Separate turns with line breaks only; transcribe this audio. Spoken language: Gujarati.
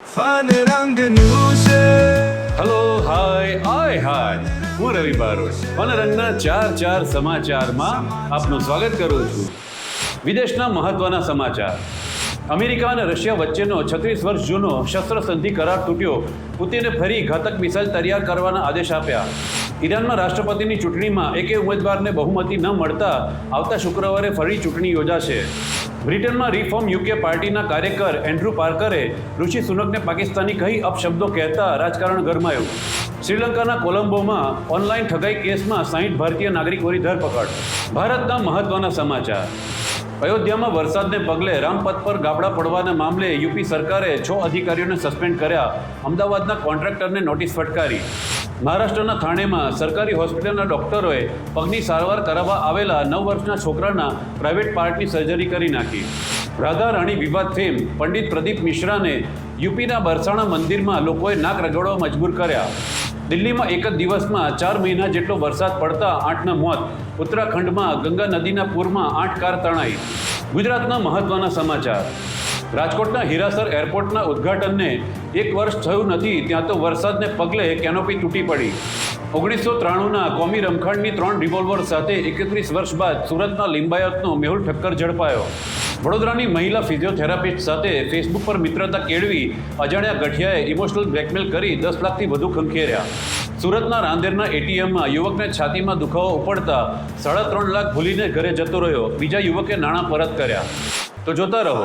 ફન રંગનું છે
હલો હાય આય હાય હું રવિ બારોટ. વનરંગના ચાર ચાર સમાચારમાં આપનું સ્વાગત કરું છું. વિદેશના મહત્વના સમાચાર. અમેરિકા અને રશિયા વચ્ચેનો છત્રીસ વર્ષ જૂનો શસ્ત્ર સંધિ કરાર તૂટ્યો. પુતિને ફરી ઘાતક મિસાઇલ તૈયાર કરવાના આદેશ આપ્યા. ઈરાનમાં રાષ્ટ્રપતિની ચૂંટણીમાં એકે ઉમેદવારને બહુમતી ન મળતા આવતા શુક્રવારે ફરી ચૂંટણી યોજાશે. બ્રિટનમાં રિફોર્મ યુકે પાર્ટીના કાર્યકર એન્ડ્રુ પાર્કરે ઋષિ સુનકને પાકિસ્તાની કહી અપશબ્દો કહેતા રાજકારણ ગરમાયું. શ્રીલંકાના કોલંબોમાં ઓનલાઈન ઠગાઈ કેસમાં સાહીઠ ભારતીય નાગરિકોની ધરપકડ. ભારતના મહત્વના સમાચાર. અયોધ્યામાં વરસાદને પગલે રામપથ પર ગાબડા પડવાના મામલે યુપી સરકારે છ અધિકારીઓને સસ્પેન્ડ કર્યા. અમદાવાદના કોન્ટ્રાક્ટરને નોટિસ ફટકારી. મહારાષ્ટ્રના થાણેમાં સરકારી હોસ્પિટલના ડોક્ટરોએ પગની સારવાર કરાવવા આવેલા નવ વર્ષના છોકરાના પ્રાઇવેટ પાર્ટની સર્જરી કરી નાખી. રાધા રાણી વિવાદ ફેમ પંડિત પ્રદીપ મિશ્રાને યુપીના બરસાણા મંદિરમાં લોકોએ નાક રગડવા મજબૂર કર્યા. દિલ્હીમાં એક જ દિવસમાં ચાર મહિના જેટલો વરસાદ પડતા આઠના મોત. ઉત્તરાખંડમાં ગંગા નદીના પૂરમાં આઠ કાર તણાઈ. ગુજરાતના મહત્વના સમાચાર. રાજકોટના હીરાસર એરપોર્ટના ઉદ્ઘાટનને એક વર્ષ થયું નથી, ત્યાં તો વરસાદને પગલે કેનોપી તૂટી પડી. ઓગણીસો ત્રાણુંના કોમી રમખાણની ત્રણ રિવોલ્વર સાથે એકત્રીસ વર્ષ બાદ સુરતના લિંબાયતનો મેહુલ ઠક્કર ઝડપાયો. વડોદરાની મહિલા ફિઝિયોથેરાપિસ્ટ સાથે ફેસબુક પર મિત્રતા કેળવી અજાણ્યા ગઠિયાએ ઇમોશનલ બ્લેકમેલ કરી દસ લાખથી વધુ ખંખેર્યા. સુરતના રાંદેરના એટીએમમાં યુવકને છાતીમાં દુખાવો ઉપડતા સાડા ત્રણ લાખ ભૂલીને ઘરે જતો રહ્યો. બીજા યુવકે નાણાં પરત કર્યા. તો જોતા રહો.